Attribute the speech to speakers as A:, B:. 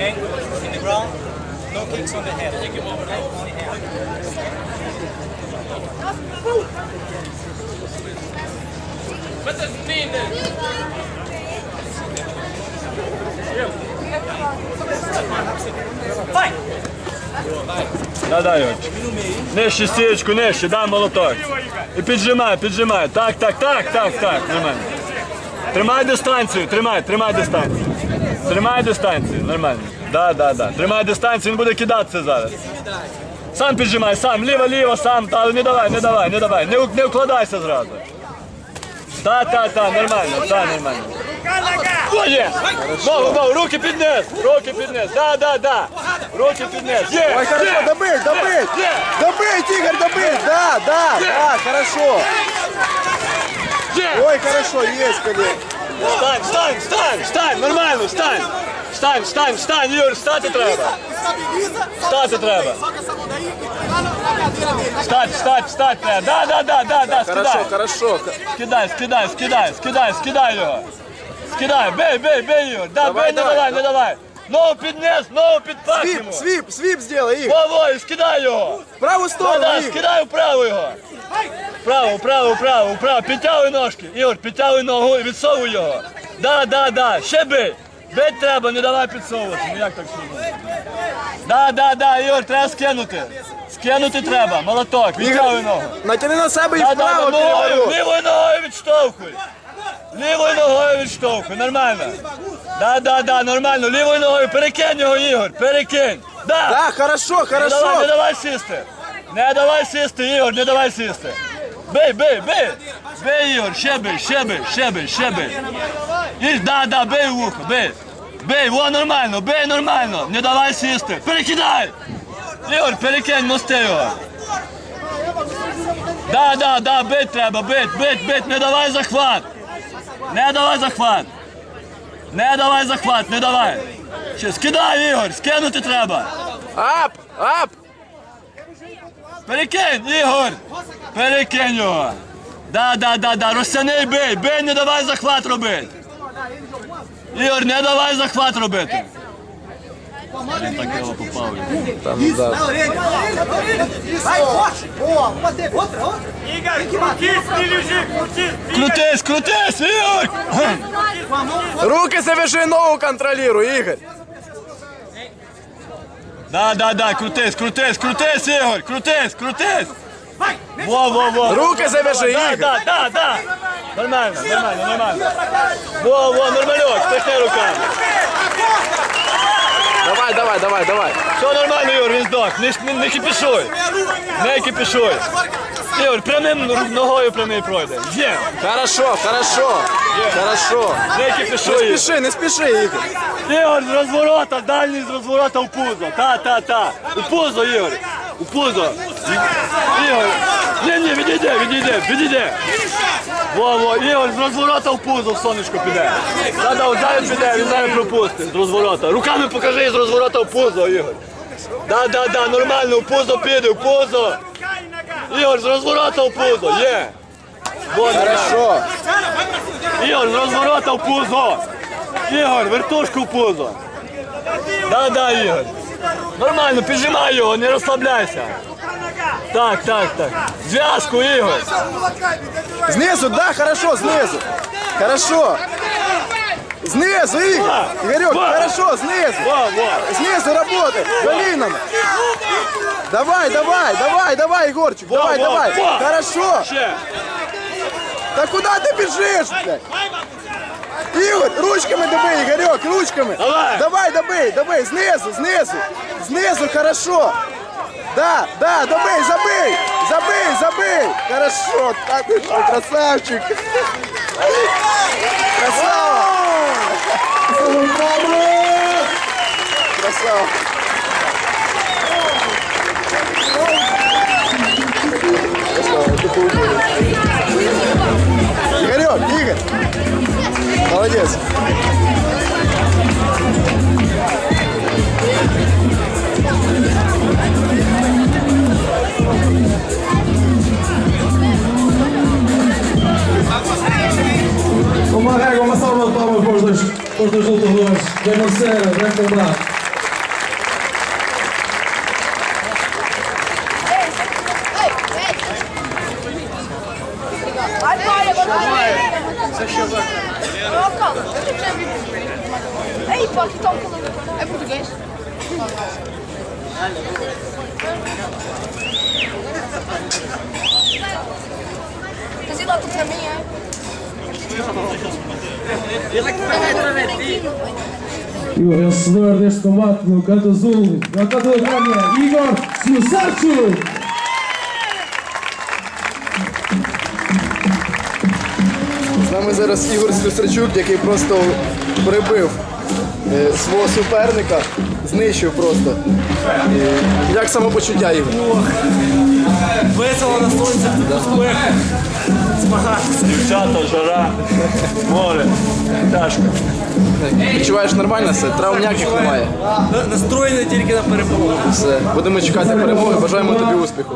A: Ankle in the ground. No kicks on the head. Take him over Only hand. Fight!
B: Да, да, Юрчик. Нижче стічку, нижче, дай молоток. І піджимай, піджимай. Так, так, так, так, так. Нормально. Тримай дистанцію, тримай, тримай дистанцію. Тримай дистанцію, нормально. Да, да, да. Тримай дистанцію, він буде кидатися зараз. Сам піджимай, сам, ліво, ліво, сам, та, але не давай, не давай, не давай. Не, у- не вкладайся зразу. Та, та, та, нормально, та, нормально. О, є! Ногу, ногу, руки піднес, руки піднес, да, да, да. Руки піднес. Є,
C: Ой, хорошо,
B: є.
C: добыть, добыть!
B: Є.
C: Добыть, Игорь, добыть! Да, да, да, хорошо!
B: Є.
C: Ой, хорошо, есть, конечно.
B: Встань, встань, встань, встань, нормально, встань. Встань, встань, встань, Юр, встати треба. Встати треба. Встать, встать, встать треба. Да, да, да, да, да, скидай.
C: хорошо.
B: Скидай, скидай, скидай, скидай, скидай його. Скидай, бей, бей, бей його. Да,
C: Давай,
B: бей, не
C: давай,
B: давай, не давай. Ногу піднес, ногу підпак йому.
C: свип, свип сделай, Игорь.
B: Во, во, і скидай його. Да,
C: сторону,
B: да,
C: Игорь.
B: скидай вправо його. Вправо, вправо, вправо, вправо. Підтягуй ножки. Ігор, підтягуй ногу і відсовуй його. Да, да, да. Ще бий. Бить треба, не давай підсовувати. Ну як так сильно? Да, да, да, Ігор, треба скинути. Скинути треба. Молоток, відтягуй ногу.
C: Натяни на себе и
B: Да, да, да,
C: вправо
B: ногою,
C: переворот.
B: лівою ногою відштовхуй. Лівою ногою відштовхуй, нормально. Да, да, да, нормально. Лівою ногою перекинь його, Ігор, перекинь. Да.
C: Да, хорошо,
B: Не давай, не
C: хорошо.
B: давай сісти. Не давай сісти, Ігор, не давай сісти. Бей, бей, бей. Бей, Ігор, ще бей, ще бей, ще бей, ще бей. І, да, да, бей в ухо, бей. Бей, во, нормально, бей нормально. Не давай сісти. Перекидай. Ігор, перекинь, мости його. Да, да, да, бить треба, бить, бить, бить, не давай захват. Не давай захват. Не давай захват, не давай. Ще, скидай, Ігор, скинути треба.
C: Ап, ап.
B: Перекинь, Ігор! Перекинь його! Да, да, да, да, розтяни бий, бий, не давай захват робити! Ігор, не давай захват робити! Він так його попав.
D: Vai, forte! Boa, vamos bater. Outra, outra.
B: Крутись, крутись, Ігор!
C: Руки завяжи, ногу контролируй, Игорь.
B: Да, да, да, крутись, крутись, крутись, Ігор, крутись, крутись! Во, во, во!
C: Руки завяжи, Игорь.
B: да, да, да! Нормально, нормально, нормально. Во, во, нормальок, стихни руками.
C: Давай, давай, давай, давай.
B: Все нормально, Ігор, він здох. Не, не, не кипішуй. Не кипішуй. Ігор, прямим ногою прямий пройде. Є.
C: Хорошо, хорошо. Хорошо.
B: Не
C: Не
B: кипішуй.
C: спеши, не спеши, Игорь.
B: Ігор, з розворота, дальній з розворота в пузо. Та, та, та. У пузо, Ігор. У пузо. Ігор. Ні, ні, відійди, відійди, відійди. Во, во, Ігор, з розворота в пузо в сонечко піде. Да, да, от зараз піде, він зараз пропустить з розворота. Руками покажи з розворота в пузо, Ігор. Да, да, да, нормально, в пузо піде, в пузо. Ігор, з розворота в пузо, є. Во, нормально.
C: Хорошо.
B: Ігор, з розворота в пузо. Ігор, вертушку в пузо. Да, да, Ігор. Нормально, піджимай його, не розслабляйся. Так, так, так. Зв'язку, Ігор.
C: Снизу, да, хорошо, снизу. Хорошо. Снизу, Игорь. Игорек,
B: Ва.
C: хорошо, снизу.
B: Во, во.
C: Снизу работай. Галином. Давай, давай, давай, давай, Егорчик.
B: Во,
C: Давай,
B: во,
C: давай.
B: во.
C: Хорошо.
B: Ще.
C: Да куда ты бежишь, блядь? Игорь, ручками добей, Игорек, ручками.
B: Давай.
C: Давай, добей, добей, снизу, снизу. Снизу, хорошо. Да, да, добей, забей, забей, забей. Хорошо, так ты что, красавчик. Красава. Красава.
E: palmas para os dois lutadores, da Marcela, Branco Andrade. Ei, pode estar. É português? Lá tudo para mim, é?
F: O vencedor deste combate no canto azul, no canto da Ucrânia, Igor.
C: З нами зараз Ігор Слюсарчук, який просто прибив е, свого суперника, знищив просто. І як самопочуття Ігор?
A: Весело на сонці, спека. Змагатися.
B: Дівчата, жара, море, тяжко.
C: Відчуваєш нормально все? Травм ніяких немає.
A: Настроєний тільки на перемогу.
C: Все. Будемо чекати перемоги. Бажаємо тобі успіху.